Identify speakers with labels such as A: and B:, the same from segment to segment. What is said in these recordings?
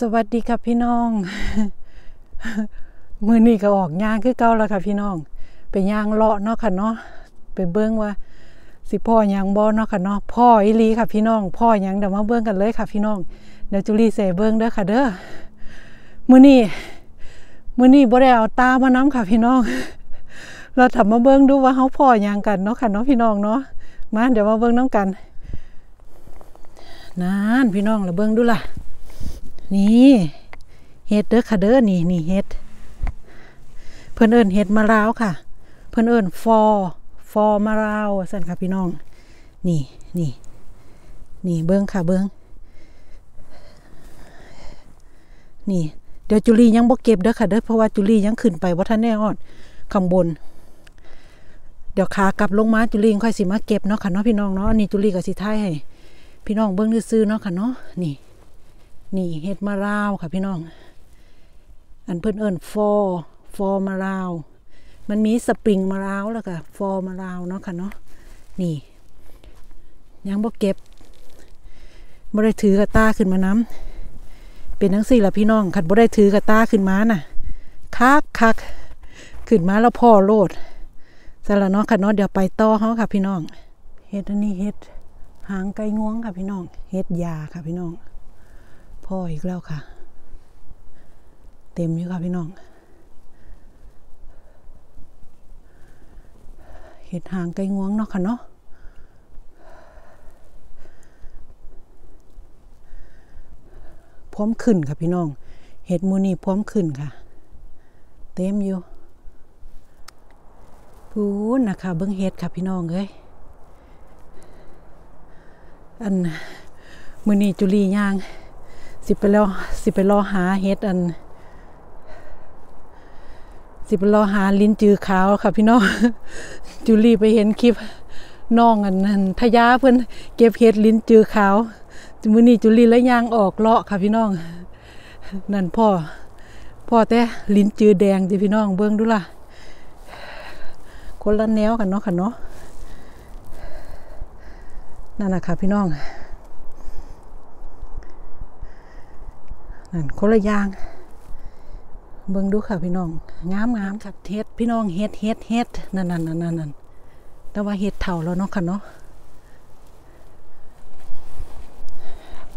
A: สวัสดีครับพี่น้อง มือนี้ก็ออกย่างคือเก่าแล้วค่ะพี่น้อง ไปย่างเลาะเนาะค่ะเนาะไปเบิ้องว่า สิพ่อยางบ่เนาะค่ะเนาะพ่ออีลีค่ะพี่น้อง พ่อยังเดี๋ยวมาเบิ้องกันเลยค่ะพี่น้องเดี๋ยวจุลีเสเบิ้องเด้อค่ะเด้อมือนี้มือนี้บ่ได้เอาตามาน้ำค่ะพี่น้อง เราทำมาเบิ้องดูว่าเขาพ่อยังกันเนาะค่ะเนาะพี่น้องเนาะมาเดี๋ยวมาเบิ้องน้ำกันนานพี่น้องเราเบิ้องดูล่ะ นี่เฮ็ดเด้อค่ะเด้อนี่นี่เฮ็ด เพิ่นเอิ้นเฮ็ดมะราวค่ะ เพิ่นเอิ้นฟอฟอมะราวสั่นค่ะพี่น้อง นี่นี่นี่เบิ้งค่ะเบิ้งนี่ เดี๋ยวจุลียังบ่เก็บเด้อค่ะเด้อเพราะว่าจุลียังขึ้นไปว่าท่านแน่ออดข้างบน เดี๋ยวขากลับลงมาจุลีค่อยสิมาเก็บเนาะค่ะเนาะพี่น้องเนาะนี่จุลีก็สิท้ายให้พี่น้องเบิ้งซื่อเนาะค่ะเนาะนี่ นี่เห็ดมะราวค่ะพี่น้อง อันเพิ่นเอิ้นฟอฟอมะราว มันมีสปริงมะราวแล้วก็ฟอมะราวเนาะค่ะเนาะนี่ยังบ่เก็บบ่ได้ถือกระตาขึ้นมาน้ำเป็นทั้งสี่ละพี่น้องขัดบ่ได้ถือกระตาขึ้นมาน่ะคักคักขึ้นมาแล้วพ่อโลดสละเนาะค่ะเนาะเดี๋ยวไปต่อเฮาค่ะพี่น้องเฮ็ดอันนี้เฮ็ดหางไก่งวงค่ะพี่น้องเฮ็ดยาค่ะพี่น้อง พ่ออีกแล้วค่ะ เต็มอยู่ค่ะพี่น้องเห็ดหางไก่งวงเนาะค่ะเนาะพร้อมขึ้นค่ะพี่น้อง เห็ดมูนี่พร้อมขึ้นค่ะ เต็มอยู่พูนนะคะเบิ้งเห็ดค่ะพี่น้องเอ้ยอันมือนี่จุลีย่าง สิไปรอสิไปรอหาเฮ็ดอัน สิไปรอหาลิ้นจือขาวค่ะพี่น้องจูลี่ไปเห็นคลิปน้องอันนั้นทยาเพิ่อนเก็บเฮ็ดลิ้นจือขาวมือนี้จูลี่แล้วย่างออกเลาะค่ะพี่น้อง นั่นพ่อ พ่อแต่ลิ้นจือแดงจิพี่น้องเบิ่งดูล่ะ คนละแนวกันเนาะค่ะเนาะนั่นน่ะค่ะพี่น้อง นั่นคนละอย่าง เบิ่งดูค่ะพี่น้อง งามงามค่ะเฮ็ดพี่น้องเฮ็ดเฮ็ดเฮ็ดนั่นนั่นนั่นนั่นแต่ว่าเฮ็ดเท่าแล้วเนาะค่ะเนาะ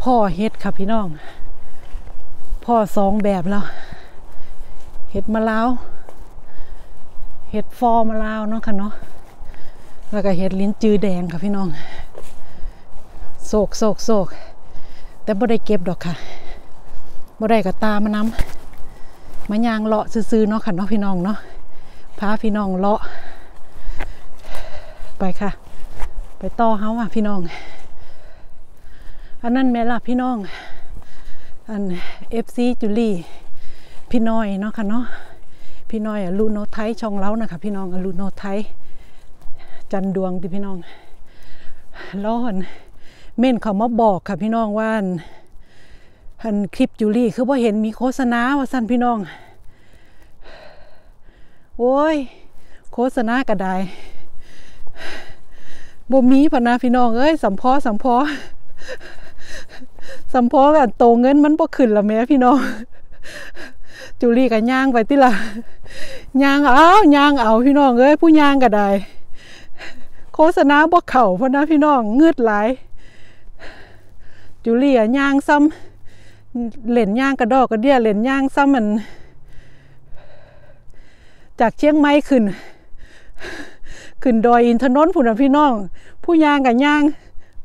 A: พ่อเฮ็ดค่ะพี่น้อง พ่อสองแบบแล้วเฮ็ดมะลาวเฮ็ดฟอมะลาวเนาะค่ะเนาะแล้วก็เฮ็ดลิ้นจือแดงค่ะพี่น้อง โศกโศกโศก แต่บ่ได้เก็บดอกค่ะ บ่ได้กับตามานำมายางเลาะซื้อๆเนาะค่ะเนาะพี่น้องเนาะพาพี่น้องเลาะ ไปค่ะ ไปต่อเฮาอะพี่น้อง อันนั้นแม่ล่ะพี่น้อง อันเอฟซีจุลี่พี่น้อยเนาะค่ะเนาะพี่น้อยอะลูโนไทยช่องเล้านะคะพี่น้องอลูโนไทยจันดวงดิพี่น้องแล้อนเม่นเขามาบอกค่ะพี่น้องว่า อันคลิปจูลี่คือพอเห็นมีโฆษณาว่าสั้นพี่น้อง โอ้ย โฆษณากระไดบ่มีพนะพี่น้องเอ้ยสัมพอสัมพอสัมพอกันโตเงินมันบ่ขึ้นละแม่พี่น้องจูลี่ก็ย่างไปติละย่างเอาย่างเอาพี่น้องเอ้ยผู้ย่างก็ได้โฆษณาบ่เข่าพนะพี่น้องเงืดหลายจูลี่อะย่างซ้ำ เหล่นย่างกระดอกกระเดียเหล่นย่างซ้ำมัน จากเชียงใหม่ขึ้น ขึ้นดอยอินทนนท์ผู้นพี่น้อง ผู้ย่างกับย่าง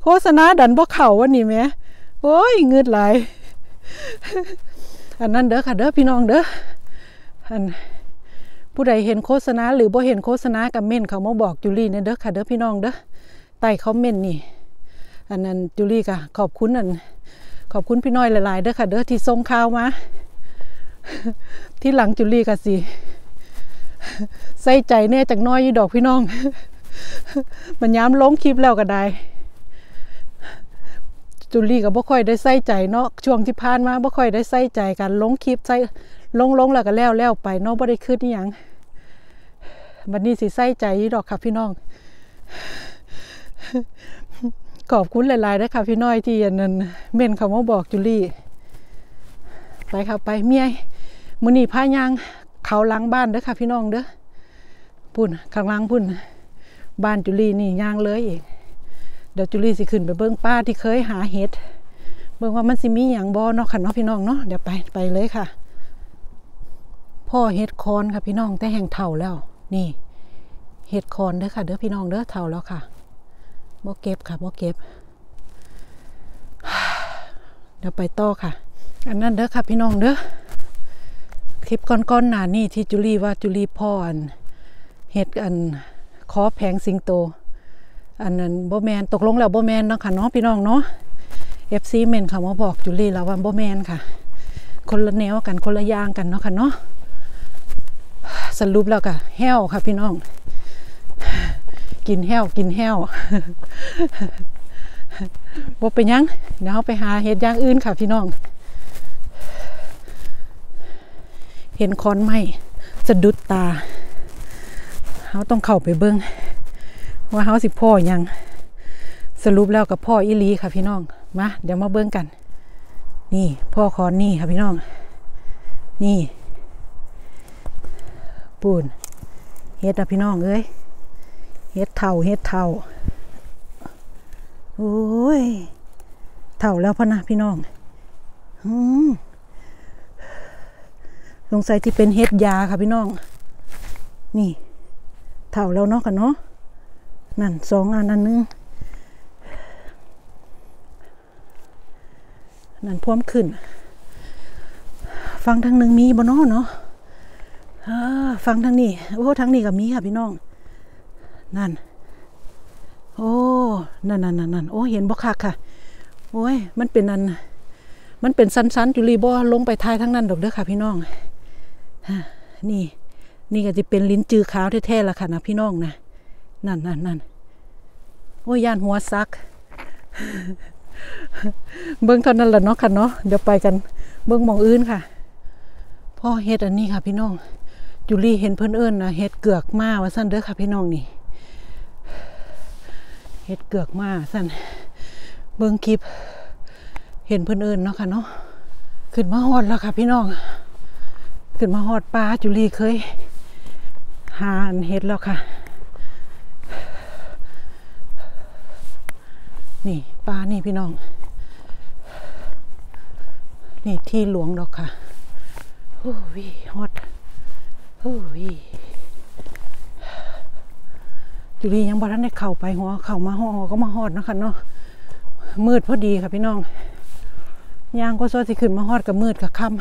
A: โฆษณาดันบ่เข่าวันนี้แหมโอ้ยเงืดไหลอันนั้นเด้อค่ะเด้อพี่น้องเด้ออันผู้ใดเห็นโฆษณาหรือบ่เห็นโฆษณากับเม่นเขามาบอกจูลี่เนี่ยเด้อค่ะเด้อพี่น้องเด้อใต้เขาเม่นนี่ อันนั้นจูลี่ก็ขอบคุณอัน ขอบคุณพี่น้อยหลายๆเด้อค่ะ เด้อที่ส่งข่าวมาที่หลังจุลี่กะสิใส่ใจแน่จากน้อยยี่ดอกพี่น้อง มันย้ำล้งคลิปแล้วก็ได้ จุลี่ก็บ่ค่อยได้ใส่ใจเนาะช่วงที่ผ่านมาบ่ค่อยได้ใส่ใจการลงคลิปใส่ลงลงแล้วก็แล้วแล้วไปเนาะบ่ได้คืดนี่หยังบัดนี้สิใส่ใจยี่ดอกค่ะพี่น้อง ขอบคุณหลายๆนะคะพี่น้อยที่อันนั้นเม่นเขามาบอกจุลี่ไปค่ะไปเมียมือนี้พายางเขาหลังบ้านเด้อค่ะพี่น้องเด้อพุ่นข้างล่างพุ่น บ้านจุลี่นี่ยางเลยเองเดี๋ยวจุลี่สิขึ้นไปเบิ่งป้าที่เคยหาเห็ดเบิ่งว่ามันสิมีหยังบ่เนาะค่ะเนาะพี่น้องเนาะเดี๋ยวไปไปเลยค่ะ พ่อเห็ดคอนค่ะพี่น้องแต่แห่งเท่าแล้ว นี่ เห็ดคอนเด้อค่ะ เด้อพี่น้องเด้อเท่าแล้วค่ะ บ่เก็บค่ะบ่เก็บ เดี๋ยวไปต่อค่ะ อันนั้นเด้อค่ะพี่น้องเด้อ คลิปก้อนๆหนานี่ที่จุลีว่าจุลีพ่ออันเห็ดอันขอแผงสิงโต อันนั้นบ่แมนตกลงแล้วบ่แมนเนาะค่ะเนาะพี่น้องเนาะ FC เมนค่ะมาบอกจุลีแล้วว่าบ่แมนค่ะ คนละแนวกันคนละยางกันเนาะค่ะเนาะสรุปแล้วก็แห้วค่ะพี่น้อง กินแห้วกินแห้วบ่เป็นยังเดี๋ยวเราไปหาเห็ดอย่างอื่นค่ะพี่น้อง เห็นคอนไม้สะดุดตาเขาต้องเข้าไปเบิ้งว่าเขาสิพ่อยัง สรุปแล้วกับพ่ออีหลีค่ะพี่น้องมาเดี๋ยวมาเบิ้งกัน นี่พ่อคอนนี่ค่ะพี่น้อง นี่ ปูนเฮ็ดอะพี่น้องเอ้ย เฮ็ดเท่าเฮ็ดเท่าโอ้ยเท่าแล้วพ่ะนะพี่น้องอืมสงสัยที่เป็นเฮ็ดยาค่ะพี่น้อง นี่ เท่าแล้วเนาะกันเนาะนั่นสองอันอันนึงนั่นพร้อมขึ้น ฟังทางหนึ่งมีบ่นาะเนาะอ่าฟังทางนี้โอ้ทางนี้ก็มีค่ะพี่น้อง นั่น โอ้ นั่นนั่นนั่นโอ้ เห็นบ่คักค่ะ โอ้ย มันเป็นอัน มันเป็นสันๆจุลีบ่ลงไปทายทั้งนั้นดอกเด้อค่ะ พี่น้องฮะนี่ นี่ก็จะเป็นลิ้นจือขาวแท้ๆละค่ะนะพี่น้องนะ นั่นนั่นนั่นโอ้ยย่านหัวซัก เบิ้งเท่านั้นแหละเนาะค่ะเนาะ เดี๋ยวไปกันเบิ้งมองอื่นค่ะ พ่อเฮ็ดอันนี้ค่ะพี่น้องจุลีเห็นเพิ่นเอิ้นะเฮ็ดเกือกมาว่าซั่นเด้อค่ะพี่น้องนี่ เฮ็ดเกือกมาสั่นเบิ่งคลิป เห็นเพิ่นเอิญเนาะค่ะเนาะขึ้นมาฮอดแล้วค่ะ พี่น้อง ขึ้นมาฮอดปลาจุลีเคยหานเฮ็ดแล้วค่ะ นี่ปลานี่พี่น้อง นี่ที่หลวงดอกค่ะโอ้ยฮอดโอ้ย จุลียังบ่ทันได้เข้าไปหัวเข้ามาหอก็มาฮอดนะคะเนาะมืดพอดีค่ะพี่น้องยางก็ซอสิขึ้นมาฮอดกับมืดกับค่ำ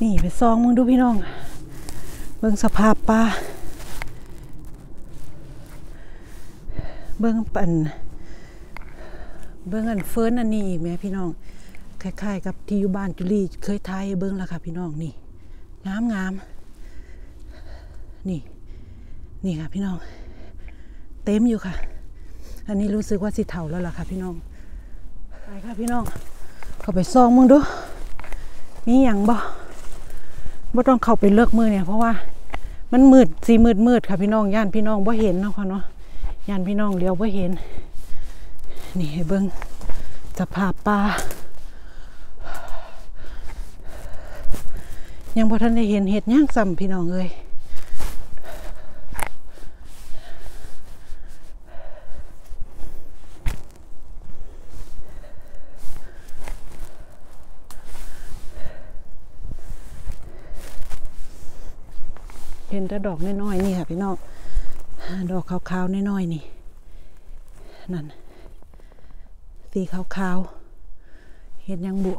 A: นี่ไปซองมึงดูพี่น้องเบิ่งสภาพปลาเบิ่งปันเบิ่งอันเฟิร์นอันนี้อีกแหมพี่น้องคล้ายๆ กับที่อยู่บ้านจุลีเคยทายเบิ่งแล้วค่ะพี่น้องนี่งามงาม นี่ นี่ค่ะพี่น้อง เต็มอยู่ค่ะ อันนี้รู้สึกว่าสิเท่าแล้วล่ะค่ะพี่น้อง ไปค่ะพี่น้อง เข้าไปซองมึงดู มีอย่างบ่บ่ต้องเข้าไปเลิกมือเนี่ย เพราะว่ามันมืดสีมืดมืดค่ะพี่น้องย่านพี่น้องบ่เห็นเนาะค่ะเนาะย่านพี่น้องเดียวบ่เห็น นี่เบิ่งสภาพปลายังบ่ทันได้เห็นเห็ดย่างซ้ำพี่น้องเอ้ย ห็นแต่ดอกน้อยๆนี่ค่ะพี่น้องดอกขาวๆน้อยๆนี่ นั่นสีขาวๆเห็นยังบุ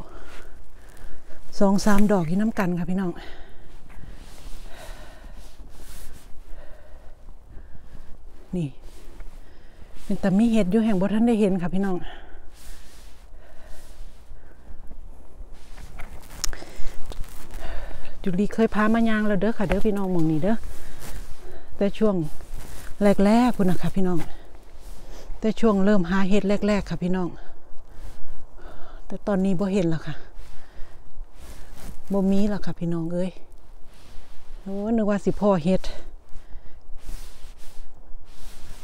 A: สองสามดอกที่น้ำกันค่ะพี่น้องนี่ เป็นแต่มีเห็ดอยู่แห่งบ่ท่านได้เห็นค่ะพี่น้อง จุลีเคยพามายางแล้วเด้อค่ะเด้อพี่น้องหมองนี้เด้อแต่ช่วงแรกๆคุณนะคะพี่น้อง แต่ช่วงเริ่มหาเห็ดแรก ๆ ค่ะพี่น้อง แต่ตอนนี้บ่เห็นแล้วค่ะบ่มีแล้วค่ะพี่น้องเอ้ยโอ้นึกว่าสิพ่อเห็ด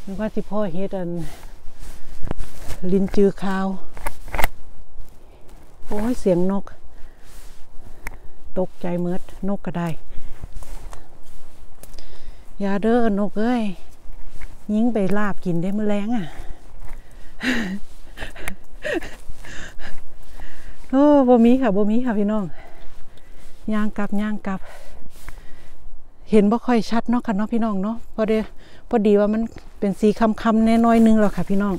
A: นึกว่าสิพ่อเห็ดอัน ลินจือขาว โอ้ยเสียงนก ตกใจเมิดนกก็ได้อย่าเด้อนกเอ้ยยิงไปลาบกินได้เมื่อแรงอะโอ้บ่มีค่ะบ่มีค่ะพี่น้องย่างกลับย่างกลับ เห็นบ่ค่อยชัดเนาะค่ะเนาะพี่น้องเนาะพอดีพอดีว่ามันเป็นสีคำคำแน่น้อยนึงแล้วค่ะ พี่น้อง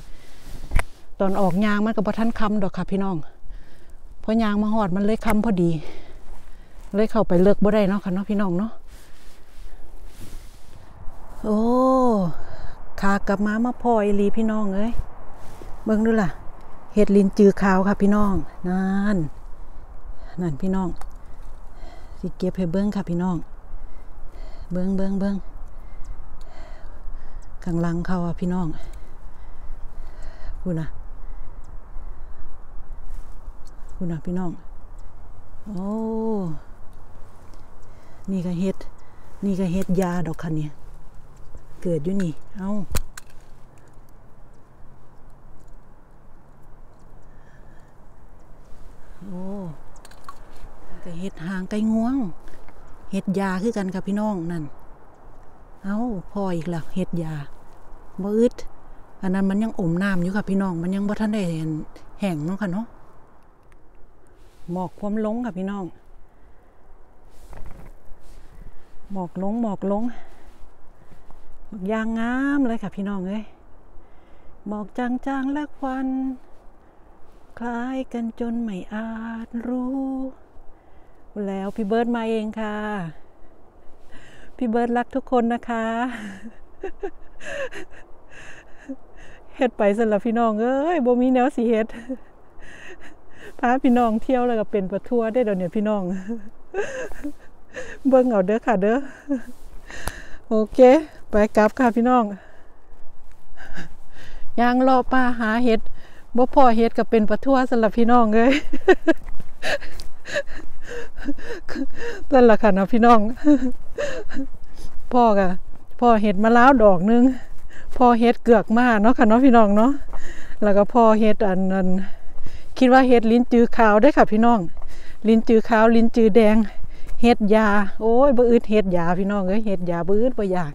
A: ตอนออกยางมันก็บ่ทันคำดอกค่ะ พี่น้องเพอยางมาหอดมันเลยคำพอดี เลยเข้าไปเลิกบ่ได้เนาะค่ะเนาะพี่น้องเนาะโอ้ขากลับมามาพออีลีพี่น้องเอ้ยเบิ่งดูล่ะเห็ดลินจือขาวค่ะพี่น้องนั่นนั่นพี่น้องสิเก็บให้เบิ้งค่ะพี่น้อง เบิ้งเบิ้งเบิ้งข้างลังเขาอะพี่น้องคุณนะคุณนะพี่น้อง โอ้ นี่ก็เห็ด นี่ก็เห็ดยาดอกค่ะเนี่ย เกิดอยู่นี่ เอ้าโอ้ก็เห็ดหางไก่งวงเห็ดยาคือกันค่ะพี่น้องนั่น เอาพออีกแล้วเห็ดยาบ่อึดอันนั้นมันยังอมน้ำอยู่ค่ะพี่น้อง มันยังบ่ทันได้แห้งเนาะค่ะเนาะหมอกความลงค่ะพี่น้อง หมอกลงหมอกลงหมอกยางงามเลยค่ะพี่น้องเอ้ยหมอกจางๆและควัน คล้ายกันจนไม่อาจรู้ แล้วพี่เบิร์ดมาเองค่ะ พี่เบิร์ดรักทุกคนนะคะเฮ็ดไปสำหรับพี่น้องเอ้ยบ่มีแนวสีเฮ็ดพาพี่น้องเที่ยวแล้วก็เป็นประทัวได้เดี๋ยวนี้พี่น้อง เบิ่งเอาเด้อค่ะเด้อโอเค ไปกลับค่ะพี่น้องยางรอป้าหาเห็ดบ่พอเฮ็ดก็เป็นปลาทั่วสำหรับพี่น้องเลยนั่นแหละค่ะนะพี่น้อง พ่อกะพ่อเฮ็ดมาล้าวดอกหนึงพ่อเฮ็ดเกือกมาเนาะค่ะเนาะพี่น้องเนาะแล้วก็พ่อเฮ็ดอันนั้นคิดว่าเฮ็ดลิ้นจือขาวได้ค่ะพี่น้อง ลิ้นจือขาวลิ้นจือแดง เฮ็ดยา โอ้ยบ่อึดเฮ็ดยาพี่น้องเอ้ยเฮ็ดยาบ่อึดบ่อยาก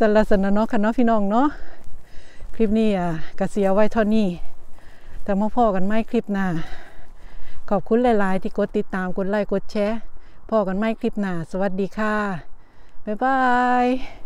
A: สำหรับสนเนาะค่ะเนาะพี่น้องเนาะคลิปนี้อะกเสียไว้เท่านี้ แต่มาพ่อกันไม่คลิปหน้าขอบคุณหลาย ๆ ที่กดติดตามกดไลค์กดแชร์พ่อกันไม่คลิปหน้าสวัสดีค่ะ บ๊ายบาย